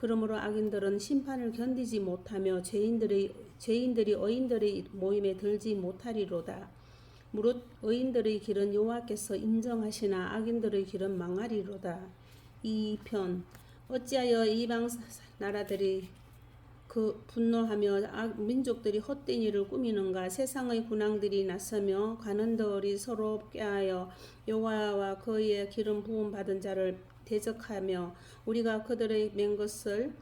그러므로 악인들은 심판을 견디지 못하며 죄인들의 죄인들이 의인들의 모임에 들지 못하리로다. 무릇 의인들의 길은 여호와께서 인정하시나 악인들의 길은 망하리로다. 2편 어찌하여 이방 나라들이 그 분노하며 악- 민족들이 헛된 일을 꾸미는가 세상의 군왕들이 나서며 관원들이 서로 꾀하여 여호와와 그의 기름 부음 받은 자를 대적하며 우리가 그들의 맨 것을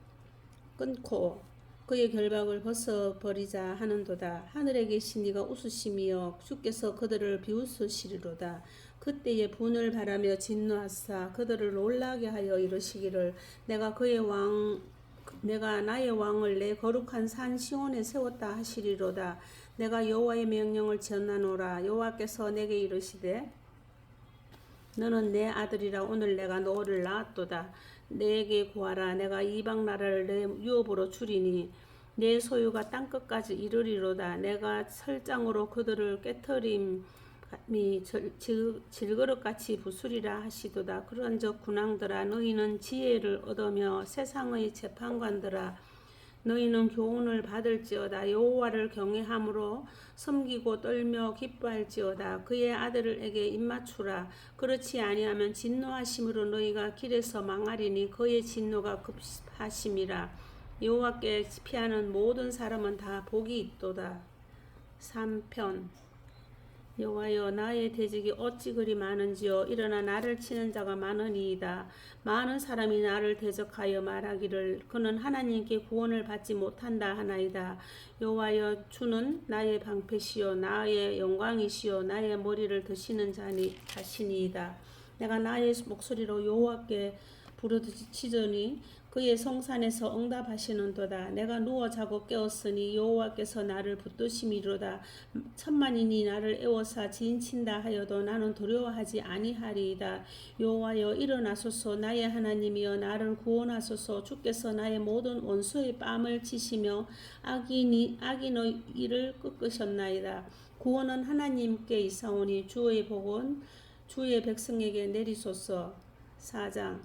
끊고 그의 결박을 벗어 버리자 하는도다 하늘에 계신 이가 웃으심이여 주께서 그들을 비웃으시리로다 그때에 분을 바라며 진노하사 그들을 놀라게 하여 이르시기를 내가 그의 왕 내가 나의 왕을 내 거룩한 산 시온에 세웠다 하시리로다. 내가 여호와의 명령을 전하노라. 여호와께서 내게 이르시되 너는 내 아들이라 오늘 내가 너를 낳았도다. 내게 구하라. 내가 이방 나라를 내 유업으로 주리니 내 소유가 땅 끝까지 이르리로다. 내가 설장으로 그들을 깨뜨림 이 질그릇같이 부수리라 하시도다. 그런즉 군왕들아 너희는 지혜를 얻으며 세상의 재판관들아 너희는 교훈을 받을지어다. 여호와를 경외함으로 섬기고 떨며 기뻐할지어다. 그의 아들에게 입맞추라. 그렇지 아니하면 진노하심으로 너희가 길에서 망하리니 그의 진노가 급하심이라. 여호와께 피하는 모든 사람은 다 복이 있도다. 3편 여호와여 나의 대적이 어찌 그리 많은지요? 일어나 나를 치는 자가 많으니이다. 많은 사람이 나를 대적하여 말하기를 그는 하나님께 구원을 받지 못한다 하나이다. 여호와여 주는 나의 방패시요 나의 영광이시요 나의 머리를 드시는 자니 자신이이다. 내가 나의 목소리로 여호와께 부르짖으니 그의 성산에서 응답하시는도다. 내가 누워 자고 깨었으니 여호와께서 나를 붙드심이로다. 천만인이 나를 애워사 지인친다 하여도 나는 두려워하지 아니하리이다. 여호와여 일어나소서 나의 하나님이여 나를 구원하소서 주께서 나의 모든 원수의 뺨을 치시며 악인이 악인의 일을 꺾으셨나이다. 구원은 하나님께 있사오니 주의 복은 주의 백성에게 내리소서. 4장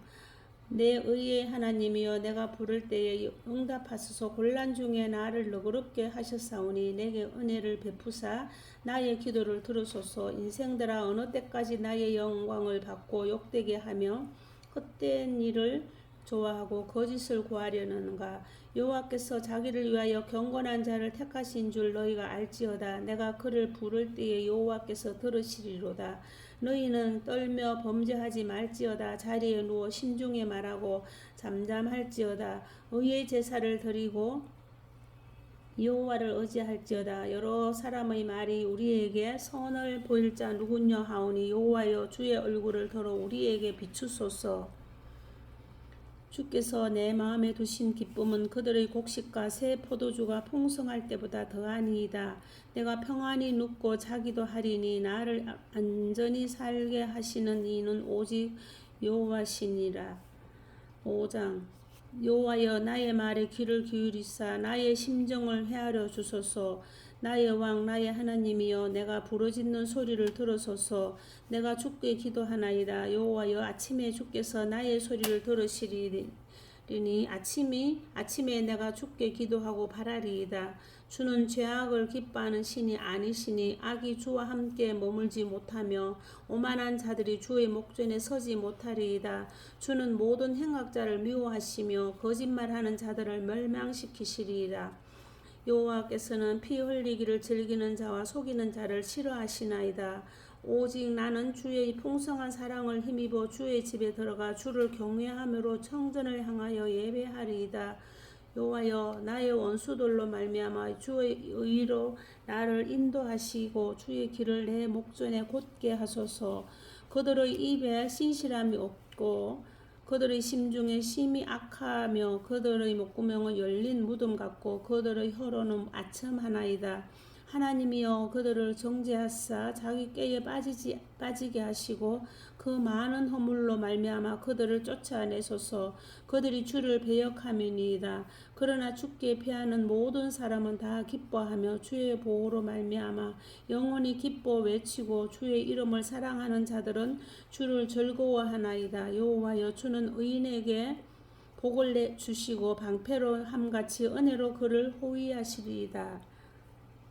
내 의의 하나님이여 내가 부를 때에 응답하소서. 곤란 중에 나를 너그럽게 하셨사오니 내게 은혜를 베푸사 나의 기도를 들으소서. 인생들아 어느 때까지 나의 영광을 받고 욕되게 하며 헛된 일을 좋아하고 거짓을 구하려는가? 여호와께서 자기를 위하여 경건한 자를 택하신 줄 너희가 알지어다. 내가 그를 부를 때에 여호와께서 들으시리로다. 너희는 떨며 범죄하지 말지어다. 자리에 누워 신중에 말하고 잠잠할지어다. 의의 제사를 드리고 여호와를 의지할지어다. 여러 사람의 말이 우리에게 선을 보일 자 누구냐 하오니 여호와여 주의 얼굴을 들어 우리에게 비추소서 주께서 내 마음에 두신 기쁨은 그들의 곡식과 새 포도주가 풍성할 때보다 더하니이다. 내가 평안히 눕고 자기도 하리니 나를 안전히 살게 하시는 이는 오직 여호와시니라. 5장 여호와여 나의 말에 귀를 기울이사 나의 심정을 헤아려 주소서. 나의 왕 나의 하나님이여 내가 부르짖는 소리를 들으소서. 내가 주께 기도하나이다. 여호와여 아침에 주께서 나의 소리를 들으시리니 아침이 아침에 내가 주께 기도하고 바라리이다 주는 죄악을 기뻐하는 신이 아니시니 악이 주와 함께 머물지 못하며 오만한 자들이 주의 목전에 서지 못하리이다 주는 모든 행악자를 미워하시며 거짓말하는 자들을 멸망시키시리이다 여호와께서는 피 흘리기를 즐기는 자와 속이는 자를 싫어하시나이다. 오직 나는 주의 풍성한 사랑을 힘입어 주의 집에 들어가 주를 경외함으로 청전을 향하여 예배하리이다. 여호와여 나의 원수들로 말미암아 주의 의로 나를 인도하시고 주의 길을 내 목전에 곧게 하소서. 그들의 입에 신실함이 없고 그들의 심중에 심히 악하며 그들의 목구멍은 열린 무덤 같고 그들의 혀로는 아첨 하나이다. 하나님이여 그들을 정죄하사 자기 꾀에 빠지지 빠지게 하시고 그 많은 허물로 말미암아 그들을 쫓아내소서. 그들이 주를 배역함이니이다. 그러나 주께 피하는 모든 사람은 다 기뻐하며 주의 보호로 말미암아 영원히 기뻐 외치고 주의 이름을 사랑하는 자들은 주를 즐거워하나이다. 여호와여 주는 의인에게 복을 내 주시고 방패로 함같이 은혜로 그를 호위하시리이다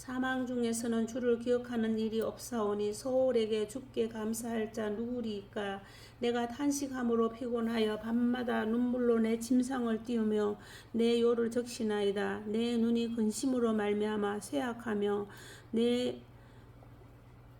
사망 중에서는 주를 기억하는 일이 없사오니 소홀에게 주께 감사할 자 누구리이까? 내가 탄식함으로 피곤하여 밤마다 눈물로 내 침상을 띄우며 내 요를 적시나이다. 내 눈이 근심으로 말미암아 쇠약하며 내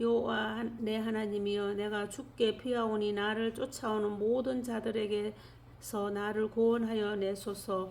여호와 한- 내 하나님이여 내가 주께 피하오니 나를 쫓아오는 모든 자들에게서 나를 구원하여 내소서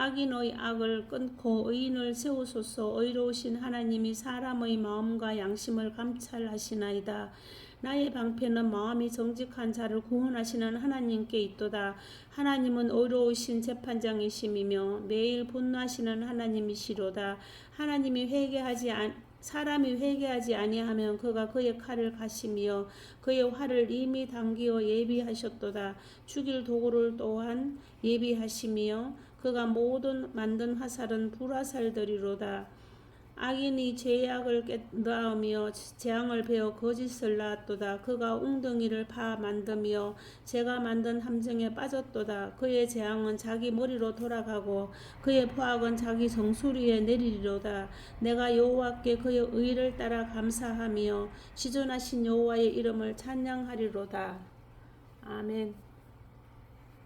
악인의 악을 끊고 의인을 세우소서 의로우신 하나님이 사람의 마음과 양심을 감찰하시나이다. 나의 방패는 마음이 정직한 자를 구원하시는 하나님께 있도다. 하나님은 의로우신 재판장이심이며 매일 분노하시는 하나님이시로다. 하나님이 회개하지 않 사람이 회개하지 아니하면 그가 그의 칼을 가시며 그의 활을 이미 당기어 예비하셨도다. 죽일 도구를 또한 예비하시며 그가 모든 만든 화살은 불화살들이로다. 악인이 죄악을 깨닫으며 재앙을 베어 거짓을 낳았도다. 그가 웅덩이를 파 만드며 제가 만든 함정에 빠졌도다. 그의 재앙은 자기 머리로 돌아가고 그의 포악은 자기 정수리에 내리리로다. 내가 여호와께 그의 의를 따라 감사하며 시존하신 여호와의 이름을 찬양하리로다. 아멘.